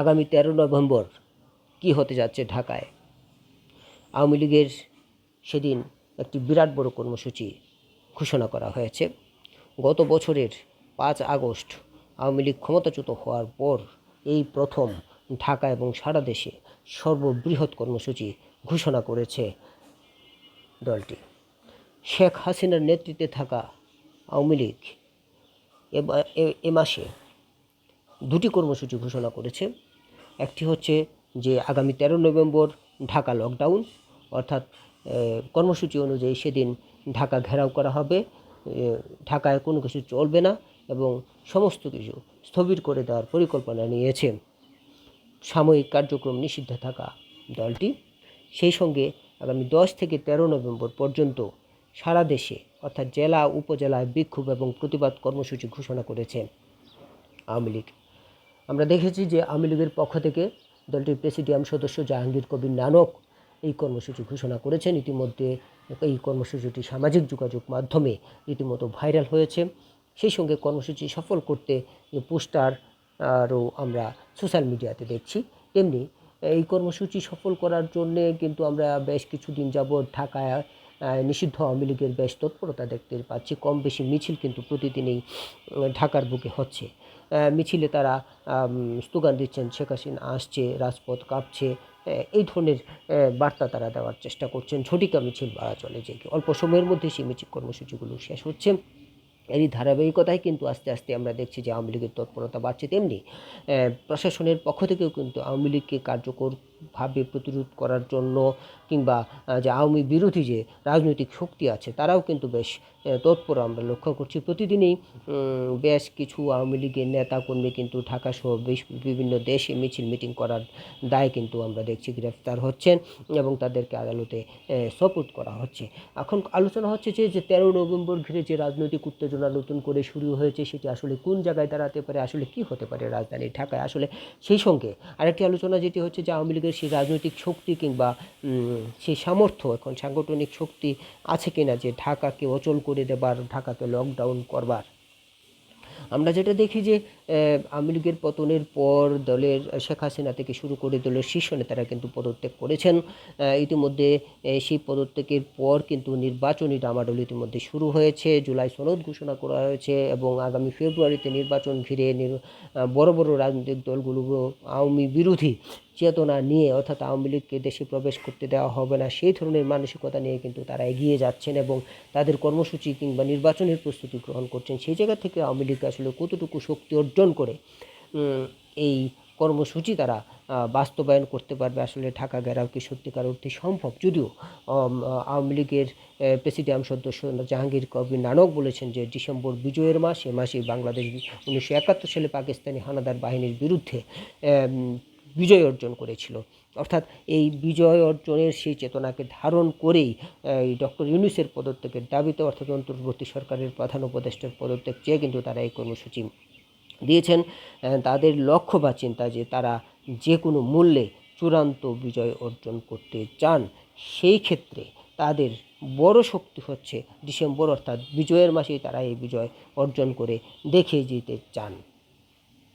আগামী তেরো নভেম্বর কি হতে যাচ্ছে ঢাকায়? আওয়ামী লীগের সেদিন একটি বিরাট বড় কর্মসূচি ঘোষণা করা হয়েছে। গত বছরের পাঁচ আগস্ট আওয়ামী লীগ ক্ষমতাচ্যুত হওয়ার পর এই প্রথম ঢাকা এবং সারা দেশে সর্ববৃহৎ কর্মসূচি ঘোষণা করেছে দলটি। শেখ হাসিনার নেতৃত্বে থাকা আওয়ামী লীগ এ মাসে দুটি কর্মসূচি ঘোষণা করেছে। একটি হচ্ছে যে আগামী তেরো নভেম্বর ঢাকা লকডাউন অর্থাৎ কর্মসূচি অনুযায়ী সেদিন ঢাকা ঘেরাও করা হবে। ঢাকায় কোনো কিছু চলবে না এবং সমস্ত কিছু স্থবির করে দেওয়ার পরিকল্পনা নিয়েছে। সাময়িক কার্যক্রম নিষিদ্ধ থাকা দলটি। সেই সঙ্গে আগামী দশ থেকে তেরো নভেম্বর পর্যন্ত সারা দেশে, অর্থাৎ জেলা, উপজেলায় বিক্ষোভ এবং প্রতিবাদ কর্মসূচি ঘোষণা করেছে আওয়ামী লীগ। আমরা দেখেছি যে আওয়ামী লীগের পক্ষ থেকে দলটির প্রেসিডিয়াম সদস্য জাহাঙ্গীর কবির নানক এই কর্মসূচি ঘোষণা করেছেন। ইতিমধ্যে এই কর্মসূচিটি সামাজিক যোগাযোগ মাধ্যমে রীতিমতো ভাইরাল হয়েছে। সেই সঙ্গে কর্মসূচি সফল করতে পোস্টার, আরও আমরা সোশ্যাল মিডিয়াতে দেখছি। তেমনি এই কর্মসূচি সফল করার জন্যে কিন্তু আমরা বেশ কিছুদিন যাবৎ ঢাকায় নিষিদ্ধ আওয়ামী লীগের বেশ তৎপরতা দেখতে পাচ্ছি। কম বেশি মিছিল কিন্তু প্রতিদিনই ঢাকার বুকে হচ্ছে। মিছিলে তারা আম, স্লোগান দিচ্ছেন শেখ হাসিনা আসছে রাজপথ কাঁপছে। এই ধরনের বার্তা তারা দেওয়ার চেষ্টা করছেন। ঝটিকা মিছিল বাড়া চলে যে অল্প সময়ের মধ্যে সেই মিছিল কর্মসূচিগুলো শেষ হচ্ছে। এরই ধারাবাহিকতায় কিন্তু আস্তে আস্তে আমরা দেখছি যে আওয়ামী লীগের তৎপরতা বাড়ছে তেমনি। প্রশাসনের পক্ষ থেকেও কিন্তু আওয়ামী লীগকে কার্যকরভাবে প্রতিরোধ করার জন্য কিংবা যে আওয়ামী বিরোধী যে রাজনৈতিক শক্তি আছে তারাও কিন্তু বেশ তৎপর আমরা লক্ষ্য করছি। প্রতিদিনই বেশ কিছু আওয়ামী লীগের নেতাকর্মী কিন্তু ঢাকা সহ বেশ বিভিন্ন দেশে মিছিল মিটিং করার দায় কিন্তু আমরা দেখছি গ্রেফতার হচ্ছেন এবং তাদেরকে আদালতে সপোর্ট করা হচ্ছে। এখন আলোচনা হচ্ছে যে যে তেরো নভেম্বর ঘিরে যে রাজনৈতিক উত্তেজনা নতুন করে শুরু হয়েছে সেটি আসলে কোন জায়গায় দাঁড়াতে পারে, আসলে কি হতে পারে রাজধানী ঢাকায়? আসলে সেই সঙ্গে আরেকটি আলোচনা যেটি হচ্ছে যে আওয়ামী লীগের সেই রাজনৈতিক শক্তি কিংবা সেই সামর্থ্য এখন সাংগঠনিক শক্তি আছে কিনা যে ঢাকাকে অচল করে দেবার, ঢাকাকে লকডাউন করবার। আমরা যেটা দেখি যে আওয়ামী লীগের পতনের পর দলের শেখ হাসিনা থেকে শুরু করে দলের শীর্ষ নেতারা কিন্তু পদত্যাগ করেছেন। ইতিমধ্যে সেই পদত্যাগের পর কিন্তু নির্বাচনী ডামাডোল ইতিমধ্যে শুরু হয়েছে। জুলাই সনদ ঘোষণা করা হয়েছে এবং আগামী ফেব্রুয়ারিতে নির্বাচন ঘিরে বড় বড় রাজনৈতিক দলগুলো আওয়ামী বিরোধী চেতনা নিয়ে অর্থাৎ আওয়ামী লীগকে দেশে প্রবেশ করতে দেওয়া হবে না, সেই ধরনের মানসিকতা নিয়ে কিন্তু তারা এগিয়ে যাচ্ছেন এবং তাদের কর্মসূচি কিংবা নির্বাচনের প্রস্তুতি গ্রহণ করছেন। সেই জায়গা থেকে আওয়ামী লীগ আসলে কতটুকু শক্তি অর্জন করে এই কর্মসূচি তারা বাস্তবায়ন করতে পারবে আসলে ঢাকা ঘেরাও কি সত্যিকার অর্থে সম্ভব? যদিও আওয়ামী লীগের প্রেসিডিয়াম সদস্য জাহাঙ্গীর কবির নানক বলেছেন যে ডিসেম্বর বিজয়ের মাস, এ মাসে বাংলাদেশ উনিশশো একাত্তর সালে পাকিস্তানি হানাদার বাহিনীর বিরুদ্ধে বিজয় অর্জন করেছিল। অর্থাৎ এই বিজয় অর্জনের সেই চেতনাকে ধারণ করেই ডক্টর ইউনুসের পদত্যাগের দাবিতে অর্থাৎ অন্তর্বর্তী সরকারের প্রধান উপদেষ্টার পদত্যাগ চেয়ে কিন্তু তারা এই কর্মসূচি দিয়েছেন। তাদের লক্ষ্য বা চিন্তা যে তারা যে কোনো মূল্যে চূড়ান্ত বিজয় অর্জন করতে চান, সেই ক্ষেত্রে তাদের বড় শক্তি হচ্ছে ডিসেম্বর, অর্থাৎ বিজয়ের মাসেই তারা এই বিজয় অর্জন করে দেখিয়ে যেতে চান।